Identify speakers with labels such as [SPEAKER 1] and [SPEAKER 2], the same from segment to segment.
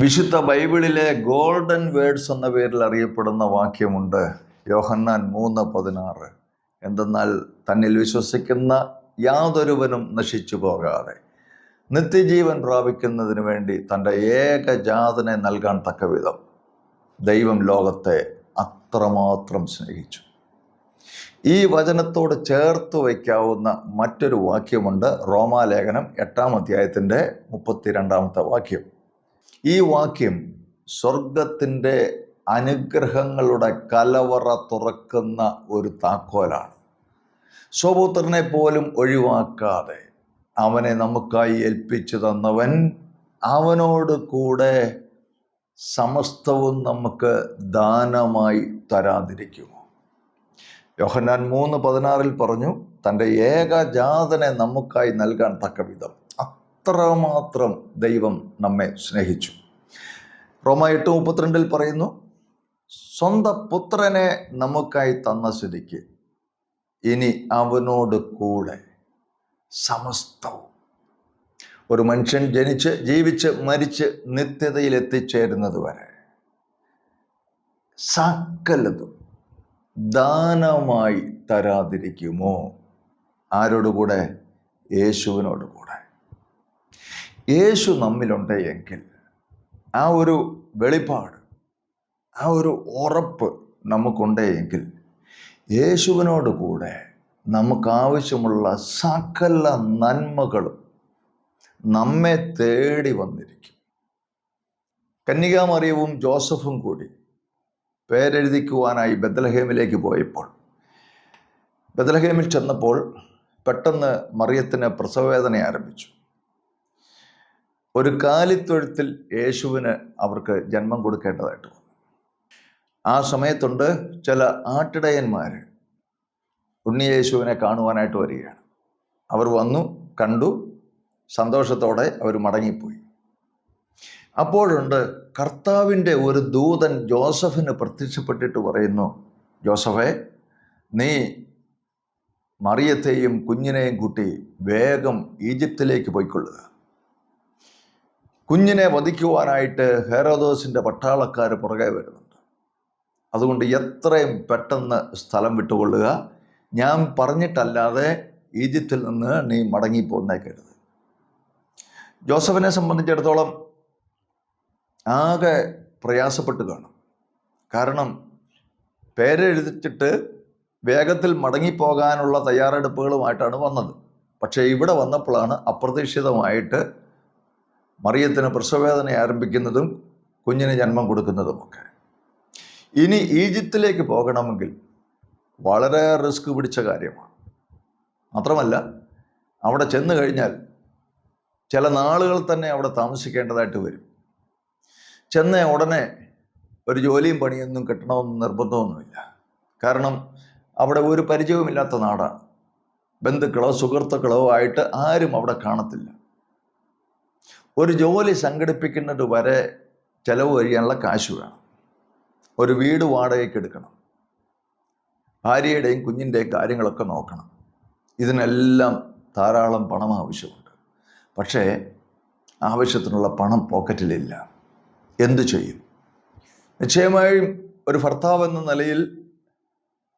[SPEAKER 1] വിശുദ്ധ ബൈബിളിലെ golden words എന്ന പേരിൽ അറിയപ്പെടുന്ന വാക്യമുണ്ട്. യോഹന്നാൻ മൂന്ന് പതിനാറ്. എന്തെന്നാൽ തന്നിൽ വിശ്വസിക്കുന്ന യാതൊരുവനും നശിച്ചു പോകാതെ. നിത്യജീവൻ പ്രാപിക്കുന്നതിന് വേണ്ടി തന്റെ ഏകജാതനെ നൽകാൻ തക്ക വിധം ദൈവം ലോകത്തെ അത്രമാത്രം സ്നേഹിച്ചു. ഈ വചനത്തോട് ചേർത്ത് വയ്ക്കാവുന്ന മറ്റൊരു വാക്യമുണ്ട്. റോമാലേഖനം എട്ടാം അധ്യായത്തിന്റെ മുപ്പത്തിരണ്ടാമത്തെ വാക്യം. ഈ വാക്യം സ്വർഗത്തിന്റെ അനുഗ്രഹങ്ങളുടെ കലവറ തുറക്കുന്ന ഒരു താക്കോലാണ്. സ്വപുത്രനെ പോലും ഒഴിവാക്കാതെ അവനെ നമുക്കായി ഏൽപ്പിച്ചു തന്നവൻ അവനോട് കൂടെ സമസ്തവും നമുക്ക് ദാനമായി തരാതിരിക്കുമോ? യോഹന്നാൻ മൂന്ന് പതിനാറിൽ പറഞ്ഞു തന്റെ ഏകജാതനെ നമുക്കായി നൽകാൻ തക്ക വിധം അത്രമാത്രം ദൈവം നമ്മെ സ്നേഹിച്ചു. റോമ എട്ട് മുപ്പത്തിരണ്ടിൽ പറയുന്നു സ്വന്തം പുത്രനെ നമുക്കായി തന്ന സ്ഥിതിക്ക് ഇനി അവനോട് കൂടെ സമസ്തവും. ഒരു മനുഷ്യൻ ജനിച്ച് ജീവിച്ച് മരിച്ച് നിത്യതയിൽ എത്തിച്ചേരുന്നത് വരെ സകലതും ദാനമായി തരാതിരിക്കുമോ? ആരോടുകൂടെ? യേശുവിനോട് കൂടെ യേശു നമ്മിലുണ്ട് എങ്കിൽ ആ ഒരു വെളിപ്പാട് ആ ഒരു ഉറപ്പ് നമുക്കുണ്ട് എങ്കിൽ യേശുവിനോട് കൂടെ നമുക്കാവശ്യമുള്ള സകല നന്മകളും നമ്മെ തേടി വന്നിരിക്കും. കന്യകാമറിയവും ജോസഫും കൂടി പേരെഴുതിക്കുവാനായി ബദലഹേമിലേക്ക് പോയപ്പോൾ ബദലഹേമിൽ ചെന്നപ്പോൾ പെട്ടെന്ന് മറിയത്തിന് പ്രസവവേദന ആരംഭിച്ചു. ഒരു കാലിത്തൊഴുത്തിൽ യേശുവിന് അവർക്ക് ജന്മം കൊടുക്കേണ്ടതായിട്ട് വന്നു ആ സമയത്തുണ്ട് ചില ആട്ടിടയന്മാർ ഉണ്ണിയേശുവിനെ കാണുവാനായിട്ട് വരികയാണ്. അവർ വന്നു കണ്ടു സന്തോഷത്തോടെ അവർ മടങ്ങിപ്പോയി. അപ്പോഴുണ്ട് കർത്താവിന്റെ ഒരു ദൂതൻ ജോസഫിന് പ്രത്യക്ഷപ്പെട്ടിട്ട് പറയുന്നു ജോസഫെ നീ മറിയത്തെയും കുഞ്ഞിനെയും കൂട്ടി വേഗം ഈജിപ്തിലേക്ക് പോയിക്കൊള്ളുക. കുഞ്ഞിനെ വധിക്കുവാനായിട്ട് ഹെറോദോസിന്റെ പട്ടാളക്കാർ പുറകെ വരുന്നുണ്ട്. അതുകൊണ്ട് എത്രയും പെട്ടെന്ന് സ്ഥലം വിട്ടുകൊള്ളുക. ഞാൻ പറഞ്ഞിട്ടല്ലാതെ ഈജിപ്തിൽ നിന്ന് നീ മടങ്ങിപ്പോന്നേക്കരുത് ജോസഫിനെ സംബന്ധിച്ചിടത്തോളം ആകെ പ്രയാസപ്പെട്ട് കാണും. കാരണം പേരെഴുതിച്ചിട്ട് വേഗത്തിൽ മടങ്ങിപ്പോകാനുള്ള തയ്യാറെടുപ്പുകളുമായിട്ടാണ് വന്നത്. പക്ഷേ ഇവിടെ വന്നപ്പോഴാണ് അപ്രതീക്ഷിതമായിട്ട് മറിയത്തിന് പ്രസവവേദന ആരംഭിക്കുന്നതും കുഞ്ഞിന് ജന്മം കൊടുക്കുന്നതുമൊക്കെ. ഇനി ഈജിപ്തിലേക്ക് പോകണമെങ്കിൽ വളരെ റിസ്ക് പിടിച്ച കാര്യമാണ്. മാത്രമല്ല അവിടെ ചെന്ന് കഴിഞ്ഞാൽ ചില നാളുകൾ തന്നെ അവിടെ താമസിക്കേണ്ടതായിട്ട് വരും. ചെന്ന ഉടനെ ഒരു ജോലിയും പണിയൊന്നും കിട്ടണമെന്ന് നിർബന്ധമൊന്നുമില്ല. കാരണം അവിടെ ഒരു പരിചയവുമില്ലാത്ത നാടാണ്. ബന്ധുക്കളോ സുഹൃത്തുക്കളോ ആയിട്ട് ആരും അവിടെ കാണത്തില്ല. ഒരു ജോലി സംഘടിപ്പിക്കുന്നത് വരെ ചിലവ് കഴിയാനുള്ള കാശ് വേണം. ഒരു വീട് വാടകയ്ക്ക് എടുക്കണം. ഭാര്യയുടെയും കുഞ്ഞിന്റെയും കാര്യങ്ങളൊക്കെ നോക്കണം. ഇതിനെല്ലാം ധാരാളം പണം ആവശ്യമുണ്ട്. പക്ഷേ ആവശ്യത്തിനുള്ള പണം പോക്കറ്റിലില്ല. എന്തു ചെയ്യും? നിശ്ചയമായും ഒരു ഭർത്താവ് എന്ന നിലയിൽ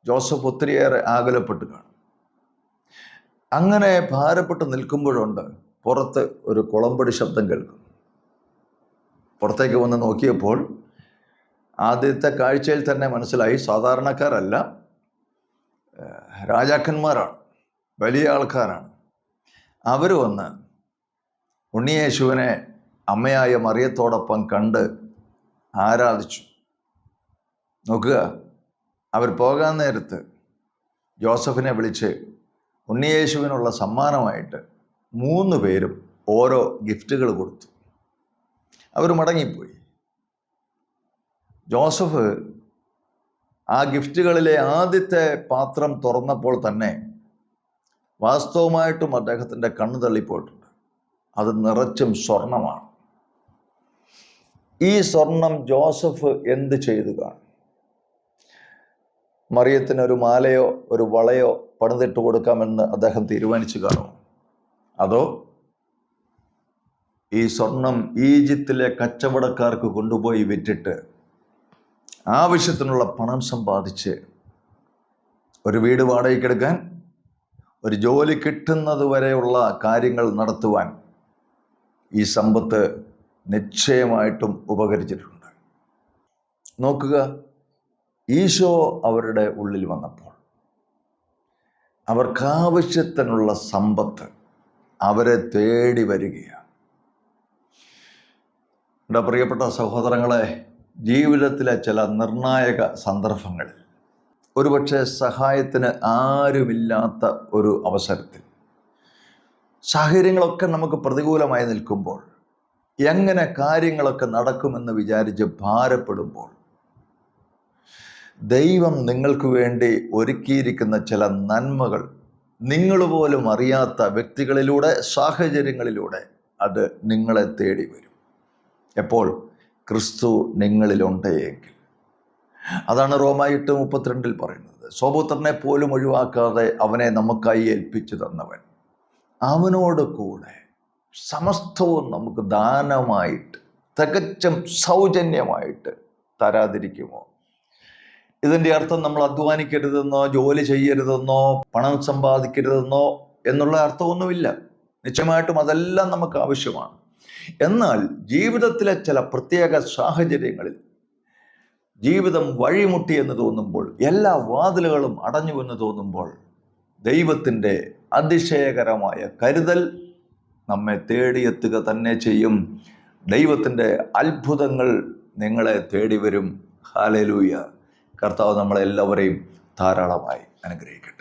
[SPEAKER 1] ജോസഫ് ഒത്തിരിയേറെ ആകുലപ്പെട്ട് കാണും. അങ്ങനെ ഭാരപ്പെട്ട് നിൽക്കുമ്പോഴുണ്ട് പുറത്ത് ഒരു കുളമ്പടി ശബ്ദം കേൾക്കും. പുറത്തേക്ക് വന്ന് നോക്കിയപ്പോൾ ആദ്യത്തെ കാഴ്ചയിൽ തന്നെ മനസ്സിലായി സാധാരണക്കാരല്ല രാജാക്കന്മാരാണ് വലിയ ആൾക്കാരാണ്. അവർ വന്ന് ഉണ്ണിയേശുവിനെ അമ്മയായ മറിയത്തോടൊപ്പം കണ്ട് ആരാധിച്ചു. നോക്കുക അവർ പോകാൻ നേരത്ത് ജോസഫിനെ വിളിച്ച് ഉണ്ണിയേശുവിനുള്ള സമ്മാനമായിട്ട് മൂന്ന് പേരും ഓരോ ഗിഫ്റ്റുകൾ കൊടുത്തു. അവർ മടങ്ങിപ്പോയി. ജോസഫ് ആ ഗിഫ്റ്റുകളിലെ ആദ്യത്തെ പാത്രം തുറന്നപ്പോൾ തന്നെ വാസ്തവമായിട്ടും അദ്ദേഹത്തിന്റെ കണ്ണു തള്ളിപ്പോയിട്ടുണ്ട്. അത് നിറച്ചും സ്വർണമാണ്. ഈ സ്വർണം ജോസഫ് എന്ത് ചെയ്തു കാണും? മറിയത്തിന് ഒരു മാലയോ ഒരു വളയോ പണിതിട്ട് കൊടുക്കാമെന്ന് അദ്ദേഹം തീരുമാനിച്ചു കാണുമോ? അതോ ഈ സ്വർണം ഈജിപ്തിലെ കച്ചവടക്കാർക്ക് കൊണ്ടുപോയി വിറ്റിട്ട് ആവശ്യത്തിനുള്ള പണം സമ്പാദിച്ച് ഒരു വീട് വാടകയ്ക്കെടുക്കാൻ ഒരു ജോലി കിട്ടുന്നത് വരെയുള്ള കാര്യങ്ങൾ നടത്തുവാൻ ഈ സമ്പത്ത് നിശ്ചയമായിട്ടും ഉപകരിച്ചിട്ടുണ്ട്. നോക്കുക ഈശോ അവരുടെ ഉള്ളിൽ വന്നപ്പോൾ അവർക്കാവശ്യത്തിനുള്ള സമ്പത്ത് അവരെ തേടി വരികയാണ്. എന്റെ പ്രിയപ്പെട്ട സഹോദരങ്ങളെ ജീവിതത്തിലെ ചില നിർണായക സന്ദർഭങ്ങളിൽ ഒരുപക്ഷെ സഹായത്തിന് ആരുമില്ലാത്ത ഒരു അവസരത്തിൽ. സാഹചര്യങ്ങളൊക്കെ നമുക്ക് പ്രതികൂലമായി നിൽക്കുമ്പോൾ എങ്ങനെ കാര്യങ്ങളൊക്കെ നടക്കുമെന്ന് വിചാരിച്ച് ഭാരപ്പെടുമ്പോൾ ദൈവം നിങ്ങൾക്ക് വേണ്ടി ഒരുക്കിയിരിക്കുന്ന ചില നന്മകൾ നിങ്ങൾ പോലും അറിയാത്ത വ്യക്തികളിലൂടെ സാഹചര്യങ്ങളിലൂടെ അത് നിങ്ങളെ തേടി വരും. എപ്പോൾ? ക്രിസ്തു നിങ്ങളിലുണ്ട് എങ്കിൽ. അതാണ് റോമായിട്ട് മുപ്പത്തിരണ്ടിൽ പറയുന്നത്. സ്വപുത്രനെ പോലും ഒഴിവാക്കാതെ അവനെ നമുക്കായി ഏൽപ്പിച്ചു തന്നവൻ. അവനോട് കൂടെ സമസ്തവും നമുക്ക് ദാനമായിട്ട് തികച്ചും സൗജന്യമായിട്ട് തരാതിരിക്കുമോ? ഇതിന്റെ അർത്ഥം നമ്മൾ അധ്വാനിക്കരുതെന്നോ ജോലി ചെയ്യരുതെന്നോ പണം സമ്പാദിക്കരുതെന്നോ എന്നുള്ള അർത്ഥമൊന്നുമില്ല. നിശ്ചയമായിട്ടും അതെല്ലാം നമുക്ക് ആവശ്യമാണ്. എന്നാൽ ജീവിതത്തിലെ ചില പ്രത്യേക സാഹചര്യങ്ങളിൽ ജീവിതം വഴിമുട്ടി എന്ന് തോന്നുമ്പോൾ എല്ലാ വാതിലുകളും അടഞ്ഞു എന്ന് തോന്നുമ്പോൾ ദൈവത്തിന്റെ അതിശയകരമായ കരുതൽ നമ്മെ തേടിയെത്തുക തന്നെ ചെയ്യും. ദൈവത്തിന്റെ അത്ഭുതങ്ങൾ നിങ്ങളെ തേടി വരും ഹാലലൂയ കർത്താവ് നമ്മളെല്ലാവരെയും ധാരാളമായി അനുഗ്രഹിക്കട്ടെ.